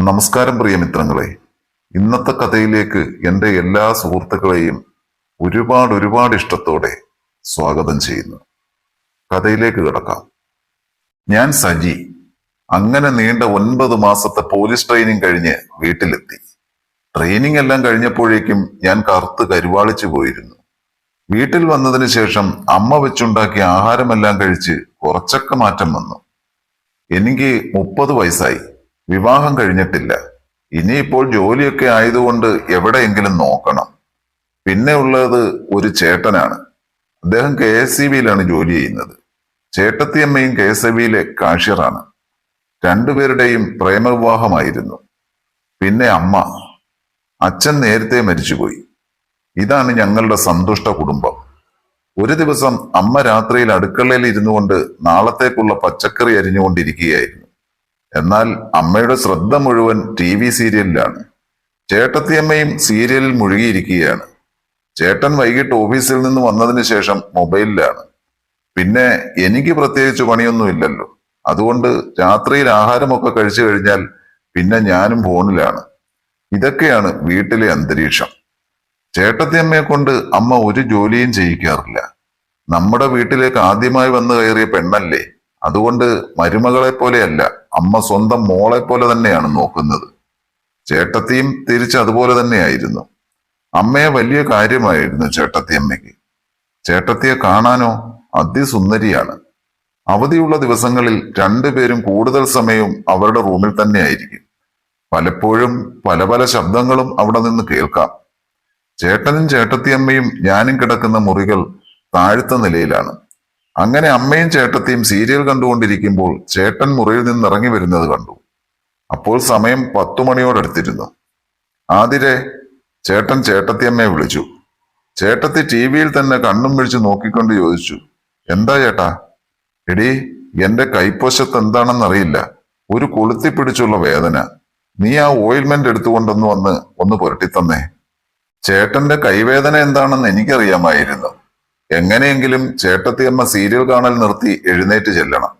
നമസ്കാരം പ്രിയ മിത്രങ്ങളെ. ഇന്നത്തെ കഥയിലേക്ക് എന്റെ എല്ലാ സുഹൃത്തുക്കളെയും ഒരുപാട് ഒരുപാട് ഇഷ്ടത്തോടെ സ്വാഗതം ചെയ്യുന്നു. കഥയിലേക്ക് കിടക്കാം. ഞാൻ സജി. അങ്ങനെ നീണ്ട ഒൻപത് മാസത്തെ പോലീസ് ട്രെയിനിങ് കഴിഞ്ഞ് വീട്ടിലെത്തി. ട്രെയിനിങ് എല്ലാം കഴിഞ്ഞപ്പോഴേക്കും ഞാൻ കറുത്ത് കരുവാളിച്ചു പോയിരുന്നു. വീട്ടിൽ വന്നതിന് ശേഷം അമ്മ വെച്ചുണ്ടാക്കിയ ആഹാരമെല്ലാം കഴിച്ച് കുറച്ചൊക്കെ മാറ്റം വന്നു. എനിക്ക് മുപ്പത് വയസ്സായി. വിവാഹം കഴിഞ്ഞിട്ടില്ല. ഇനിയിപ്പോൾ ജോലിയൊക്കെ ആയതുകൊണ്ട് എവിടെയെങ്കിലും നോക്കണം. പിന്നെ ഉള്ളത് ഒരു ചേട്ടനാണ്. അദ്ദേഹം കെ എസ് സി ബിയിലാണ് ജോലി ചെയ്യുന്നത്. ചേട്ടത്തിയമ്മയും കെ എസ് എ ബിയിലെ കാഷ്യറാണ്. രണ്ടുപേരുടെയും പ്രേമവിവാഹമായിരുന്നു. പിന്നെ അമ്മ. അച്ഛൻ നേരത്തെ മരിച്ചുപോയി. ഇതാണ് ഞങ്ങളുടെ സന്തുഷ്ട കുടുംബം. ഒരു ദിവസം അമ്മ രാത്രിയിൽ അടുക്കളയിൽ ഇരുന്നു കൊണ്ട് നാളത്തേക്കുള്ള പച്ചക്കറി അരിഞ്ഞുകൊണ്ടിരിക്കുകയായിരുന്നു. എന്നാൽ അമ്മയുടെ ശ്രദ്ധ മുഴുവൻ ടി വി സീരിയലിലാണ്. ചേട്ടത്തിയമ്മയും സീരിയലിൽ മുഴുകിയിരിക്കുകയാണ്. ചേട്ടൻ വൈകിട്ട് ഓഫീസിൽ നിന്ന് വന്നതിന് ശേഷം മൊബൈലിലാണ്. പിന്നെ എനിക്ക് പ്രത്യേകിച്ച് പണിയൊന്നുമില്ലല്ലോ. അതുകൊണ്ട് രാത്രിയിൽ ആഹാരമൊക്കെ കഴിച്ചു കഴിഞ്ഞാൽ പിന്നെ ഞാനും ഫോണിലാണ്. ഇതൊക്കെയാണ് വീട്ടിലെ അന്തരീക്ഷം. ചേട്ടത്തിയമ്മയെ കൊണ്ട് അമ്മ ഒരു ജോലിയും ചെയ്യിക്കാറില്ല. നമ്മുടെ വീട്ടിലേക്ക് ആദ്യമായി വന്നു കയറിയ പെണ്ണല്ലേ? അതുകൊണ്ട് മരുമകളെ പോലെയല്ല അമ്മ സ്വന്തം മോളെ പോലെ തന്നെയാണ് നോക്കുന്നത്. ചേട്ടത്തിയും തിരിച്ച് അതുപോലെ തന്നെയായിരുന്നു. അമ്മയെ വലിയ കാര്യമായിരുന്നു ചേട്ടത്തിയമ്മയ്ക്ക് ചേട്ടത്തിയെ കാണാനോ അതിസുന്ദരിയാണ്. അവധിയുള്ള ദിവസങ്ങളിൽ രണ്ടുപേരും കൂടുതൽ സമയവും അവരുടെ റൂമിൽ തന്നെയായിരിക്കും. പലപ്പോഴും പല പല ശബ്ദങ്ങളും അവിടെ നിന്ന് കേൾക്കാം. ചേട്ടനും ചേട്ടത്തിയമ്മയും ഞാനും കിടക്കുന്ന മുറികൾ താഴ്ത്ത നിലയിലാണ്. അങ്ങനെ അമ്മയും ചേട്ടത്തെയും സീരിയൽ കണ്ടുകൊണ്ടിരിക്കുമ്പോൾ ചേട്ടൻ മുറിയിൽ നിന്ന് ഇറങ്ങി വരുന്നത് കണ്ടു. അപ്പോൾ സമയം പത്തു മണിയോടടുത്തിരുന്നു. ആതിരെ ചേട്ടൻ ചേട്ടത്തിയമ്മയെ വിളിച്ചു. ചേട്ടത്തി ടി വിയിൽ തന്നെ കണ്ണും വിളിച്ച് നോക്കിക്കൊണ്ട് ചോദിച്ചു എന്താ ചേട്ടാ? എടി എന്റെ കൈപ്പൊശത്ത് എന്താണെന്നറിയില്ല ഒരു കൊളുത്തി പിടിച്ചുള്ള വേദന. നീ ആ ഓയിൽമെന്റ് എടുത്തുകൊണ്ടൊന്ന് വന്ന് ഒന്ന് പുരട്ടിത്തന്നേ. ചേട്ടന്റെ കൈവേദന എന്താണെന്ന് എനിക്കറിയാമായിരുന്നു. എങ്ങനെയെങ്കിലും ചേട്ടത്തി അമ്മ സീരിയൽ കാണൽ നിർത്തി എഴുന്നേറ്റ് ചെല്ലണം.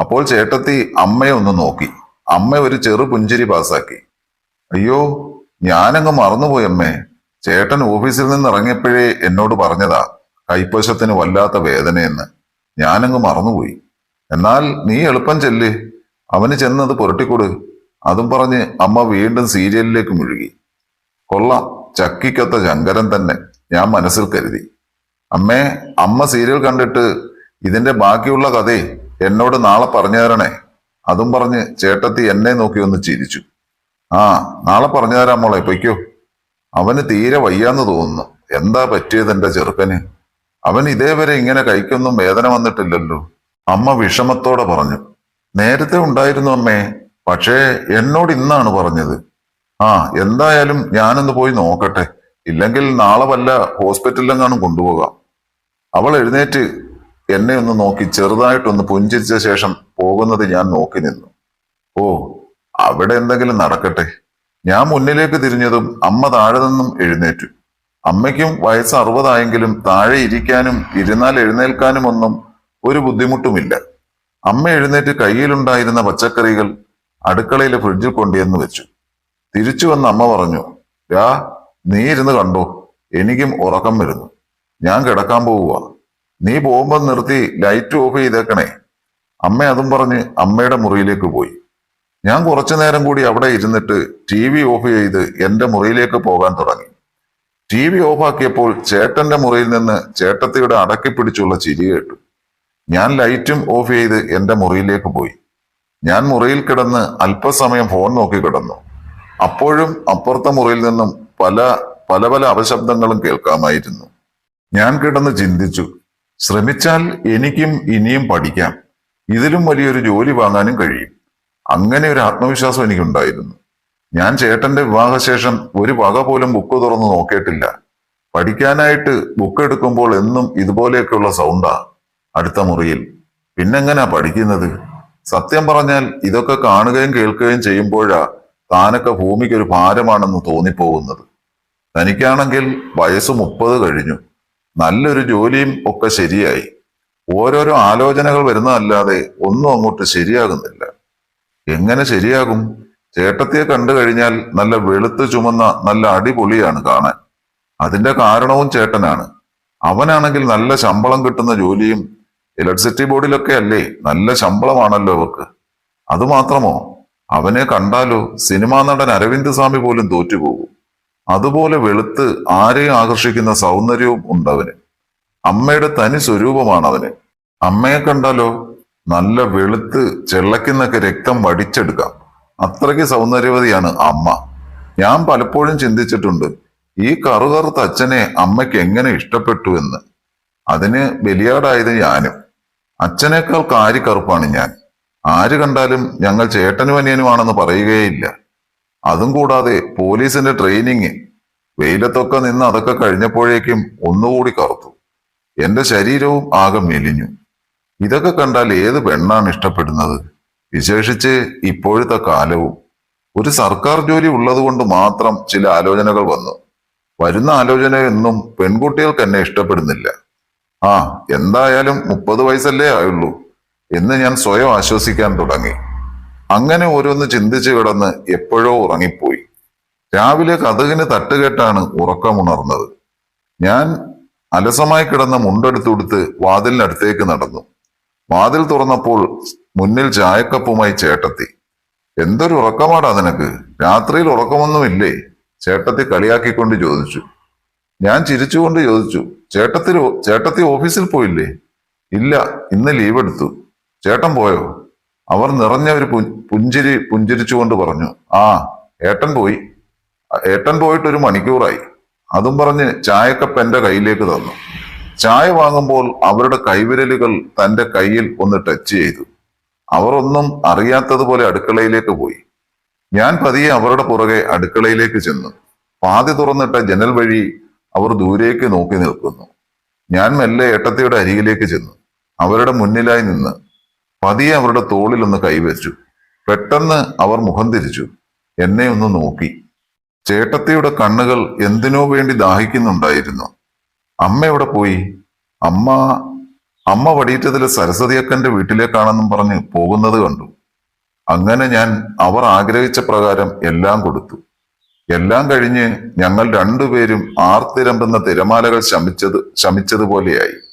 അപ്പോൾ ചേട്ടത്തി അമ്മയെ ഒന്ന് നോക്കി. അമ്മ ഒരു ചെറു പുഞ്ചിരി പാസാക്കി അയ്യോ ഞാനങ്ങ് മറന്നുപോയി അമ്മേ. ചേട്ടൻ ഓഫീസിൽ നിന്ന് ഇറങ്ങിയപ്പോഴേ എന്നോട് പറഞ്ഞതാ കൈപ്പശത്തിന് വല്ലാത്ത വേദനയെന്ന്. ഞാനങ്ങ് മറന്നുപോയി. എന്നാൽ നീ എളുപ്പം ചെല്ല്. അവന് ചെന്നത് പുരട്ടിക്കൊടു. അതും പറഞ്ഞ് അമ്മ വീണ്ടും സീരിയലിലേക്ക് മുഴുകി. കൊള്ളാം ചക്കിക്കൊത്ത ശങ്കരൻ തന്നെ. ഞാൻ മനസ്സിൽ കരുതി. അമ്മേ അമ്മ സീരിയൽ കണ്ടിട്ട് ഇതിന്റെ ബാക്കിയുള്ള കഥയെ എന്നോട് നാളെ പറഞ്ഞു തരണേ അതും പറഞ്ഞ് ചേട്ടത്തി എന്നെ നോക്കി ഒന്ന് ചിരിച്ചു. ആ നാളെ പറഞ്ഞു തരാം മോളെ പൊയ്ക്കോ. അവന് തീരെ വയ്യാന്ന് തോന്നുന്നു. എന്താ പറ്റിയത് എന്റെ ചെറുക്കന്? അവൻ ഇതേവരെ ഇങ്ങനെ കൈക്കൊന്നും വേദന വന്നിട്ടില്ലല്ലോ. അമ്മ വിഷമത്തോടെ പറഞ്ഞു. നേരത്തെ ഉണ്ടായിരുന്നു അമ്മേ പക്ഷേ എന്നോട് ഇന്നാണ് പറഞ്ഞത്. ആ എന്തായാലും ഞാനൊന്ന് പോയി നോക്കട്ടെ. ഇല്ലെങ്കിൽ നാളെ വല്ല ഹോസ്പിറ്റലിലെങ്ങാനും കൊണ്ടുപോകാം. അവൾ എഴുന്നേറ്റ് എന്നെ ഒന്ന് നോക്കി ചെറുതായിട്ടൊന്ന് പുഞ്ചിരിച്ച ശേഷം പോകുന്നത് ഞാൻ നോക്കി നിന്നു. ഓ അവിടെ എന്തെങ്കിലും നടക്കട്ടെ. ഞാൻ മുന്നിലേക്ക് തിരിഞ്ഞതും അമ്മ താഴെ നിന്നും എഴുന്നേറ്റു. അമ്മയ്ക്കും വയസ്സ് അറുപതായെങ്കിലും താഴെ ഇരിക്കാനും ഇരുന്നാൽ എഴുന്നേൽക്കാനും ഒന്നും ഒരു ബുദ്ധിമുട്ടുമില്ല. അമ്മ എഴുന്നേറ്റ് കയ്യിലുണ്ടായിരുന്ന പച്ചക്കറികൾ അടുക്കളയിലെ ഫ്രിഡ്ജിൽ കൊണ്ടുവന്ന് വെച്ചു. തിരിച്ചു വന്ന അമ്മ പറഞ്ഞു രാ നീ ഇരുന്ന് കണ്ടോ? എനിക്കും ഉറക്കം വരുന്നു. ഞാൻ കിടക്കാൻ പോവുക നീ പോകുമ്പോൾ നിർത്തി ലൈറ്റ് ഓഫ് ചെയ്തേക്കണേ. അമ്മ അതും പറഞ്ഞ് അമ്മയുടെ മുറിയിലേക്ക് പോയി. ഞാൻ കുറച്ചു നേരം കൂടി അവിടെ ഇരുന്നിട്ട് ടി വി ഓഫ് ചെയ്ത് എന്റെ മുറിയിലേക്ക് പോകാൻ തുടങ്ങി. ടി വി ഓഫാക്കിയപ്പോൾ ചേട്ടന്റെ മുറിയിൽ നിന്ന് ചേട്ടത്തിയുടെ അടക്കി പിടിച്ചുള്ള ചിരി കേട്ടു. ഞാൻ ലൈറ്റും ഓഫ് ചെയ്ത് എന്റെ മുറിയിലേക്ക് പോയി. ഞാൻ മുറിയിൽ കിടന്ന് അല്പസമയം ഫോൺ നോക്കി കിടന്നു. അപ്പോഴും അപ്പുറത്തെ മുറിയിൽ നിന്നും പല പല പല അപശബ്ദങ്ങളും കേൾക്കാമായിരുന്നു. ഞാൻ കിടന്ന് ചിന്തിച്ചു. ശ്രമിച്ചാൽ എനിക്കും ഇനിയും പഠിക്കാം. ഇതിലും വലിയൊരു ജോലി വാങ്ങാനും കഴിയും. അങ്ങനെ ഒരു ആത്മവിശ്വാസം എനിക്കുണ്ടായിരുന്നു. ഞാൻ ചേട്ടന്റെ വിവാഹശേഷം ഒരു വക പോലും ബുക്ക് തുറന്ന് നോക്കിയിട്ടില്ല. പഠിക്കാനായിട്ട് ബുക്ക് എടുക്കുമ്പോൾ എന്നും ഇതുപോലെയൊക്കെയുള്ള സൗണ്ടാ അടുത്ത മുറിയിൽ. പിന്നെങ്ങനാ പഠിക്കുന്നത്? സത്യം പറഞ്ഞാൽ ഇതൊക്കെ കാണുകയും കേൾക്കുകയും ചെയ്യുമ്പോഴാ താനൊക്കെ ഭൂമിക്ക് ഒരു ഭാരമാണെന്ന് തോന്നിപ്പോകുന്നത്. തനിക്കാണെങ്കിൽ വയസ്സ് മുപ്പത് കഴിഞ്ഞു. നല്ലൊരു ജോലിയും ഒക്കെ ശരിയായി. ഓരോരോ ആലോചനകൾ വരുന്നതല്ലാതെ ഒന്നും അങ്ങോട്ട് ശരിയാകുന്നില്ല. എങ്ങനെ ശരിയാകും? ചേട്ടത്തിയെ കണ്ടു കഴിഞ്ഞാൽ നല്ല വെളുത്ത് ചുമന്ന നല്ല അടിപൊളിയാണ് കാണാൻ. അതിന്റെ കാരണവും ചേട്ടനാണ്. അവനാണെങ്കിൽ നല്ല ശമ്പളം കിട്ടുന്ന ജോലിയും ഇലക്ട്രിസിറ്റി ബോർഡിലൊക്കെ അല്ലേ? നല്ല ശമ്പളമാണല്ലോ അവർക്ക് അതുമാത്രമോ അവനെ കണ്ടാലോ സിനിമാ നടൻ അരവിന്ദ് സ്വാമി പോലും തോറ്റുപോകും. അതുപോലെ വെളുത്ത് ആരെയും ആകർഷിക്കുന്ന സൗന്ദര്യവും ഉണ്ടവന്. അമ്മയുടെ തനി സ്വരൂപമാണ് അവന്. അമ്മയെ കണ്ടാലോ? നല്ല വെളുത്ത് ചെള്ളക്കുന്നൊക്കെ രക്തം വടിച്ചെടുക്കാം. അത്രയ്ക്ക് സൗന്ദര്യവതിയാണ് അമ്മ. ഞാൻ പലപ്പോഴും ചിന്തിച്ചിട്ടുണ്ട് ഈ കറുകറുത്ത അച്ഛനെ അമ്മയ്ക്ക് എങ്ങനെ ഇഷ്ടപ്പെട്ടു എന്ന്. അതിന് ബലിയാടായത് ഞാനും. അച്ഛനേക്കാൾ കാര്യക്കറുപ്പാണ് ഞാൻ. ആര് കണ്ടാലും ഞങ്ങൾ ചേട്ടനും അനിയനുമാണെന്ന് പറയുകയില്ല അതും കൂടാതെ പോലീസിന്റെ ട്രെയിനിങ് വെയിലത്തൊക്കെ നിന്ന് അതൊക്കെ കഴിഞ്ഞപ്പോഴേക്കും ഒന്നുകൂടി കറുത്തു. എന്റെ ശരീരവും ആകെ മെലിഞ്ഞു. ഇതൊക്കെ കണ്ടാൽ ഏത് പെണ്ണാണ് ഇഷ്ടപ്പെടുന്നത്? വിശേഷിച്ച് ഇപ്പോഴത്തെ കാലവും. ഒരു സർക്കാർ ജോലി ഉള്ളതുകൊണ്ട് മാത്രം ചില ആലോചനകൾ വന്നു. വരുന്ന ആലോചനയൊന്നും പെൺകുട്ടികൾക്ക് എന്നെ ഇഷ്ടപ്പെടുന്നില്ല. ആ എന്തായാലും മുപ്പത് വയസ്സല്ലേ ആയുള്ളൂ എന്ന് ഞാൻ സ്വയം ആശ്വസിക്കാൻ തുടങ്ങി. അങ്ങനെ ഓരോന്ന് ചിന്തിച്ചു കിടന്ന് എപ്പോഴോ ഉറങ്ങിപ്പോയി. രാവിലെ കഥകിന് തട്ടുകെട്ടാണ് ഉറക്കമുണർന്നത്. ഞാൻ അലസമായി കിടന്ന മുണ്ടെടുത്തുകൊടുത്ത് വാതിലിനടുത്തേക്ക് നടന്നു. വാതിൽ തുറന്നപ്പോൾ മുന്നിൽ ചായക്കപ്പുമായി ചേട്ടത്തി. എന്തൊരു ഉറക്കമാടാ നിനക്ക്? രാത്രിയിൽ ഉറക്കമൊന്നുമില്ലേ? ചേട്ടത്തി കളിയാക്കിക്കൊണ്ട് ചോദിച്ചു. ഞാൻ ചിരിച്ചുകൊണ്ട് ചോദിച്ചു ചേട്ടത്തി ചേട്ടത്തി ഓഫീസിൽ പോയില്ലേ? ഇല്ല ഇന്ന് ലീവ് എടുത്തു ചേട്ടൻ പോയോ? അവർ നിറഞ്ഞ ഒരു പുഞ്ചിരി പുഞ്ചിരിച്ചുകൊണ്ട് പറഞ്ഞു ആ ഏട്ടൻ പോയി. ഏട്ടൻ പോയിട്ട് ഒരു മണിക്കൂറായി. അതും പറഞ്ഞ് ചായക്കപ്പ് എന്റെ കയ്യിലേക്ക് തന്നു. ചായ വാങ്ങുമ്പോൾ അവരുടെ കൈവിരലുകൾ തന്റെ കയ്യിൽ ഒന്ന് ടച്ച് ചെയ്തു. അവർ ഒന്നും അറിയാത്തതുപോലെ അടുക്കളയിലേക്ക് പോയി. ഞാൻ പതിയെ അവരുടെ പുറകെ അടുക്കളയിലേക്ക് ചെന്നു. പാതി തുറന്നിട്ട ജനൽ വഴി അവർ ദൂരേക്ക് നോക്കി നിൽക്കുന്നു. ഞാൻ മെല്ലെ ഏട്ടത്തിയുടെ അരികിലേക്ക് ചെന്നു. അവരുടെ മുന്നിലായി നിന്ന് പതിയെ അവരുടെ തോളിൽ ഒന്ന് കൈവച്ചു. പെട്ടെന്ന് അവർ മുഖം തിരിച്ചു. എന്നെ ഒന്ന് നോക്കി. ചേട്ടത്തിയുടെ കണ്ണുകൾ എന്തിനോ വേണ്ടി ദാഹിക്കുന്നുണ്ടായിരുന്നു. അമ്മ എവിടെ പോയി? അമ്മ അമ്മ വടിയിട്ടതിലെ സരസ്വതിയക്കന്റെ വീട്ടിലേക്കാണെന്നും പറഞ്ഞ് പോകുന്നത് കണ്ടു. അങ്ങനെ ഞാൻ അവർ ആഗ്രഹിച്ച പ്രകാരം എല്ലാം കൊടുത്തു. എല്ലാം കഴിഞ്ഞ് ഞങ്ങൾ രണ്ടുപേരും ആർത്തിരമ്പുന്ന തിരമാലകൾ ശമിച്ചത് ശമിച്ചതുപോലെയായി.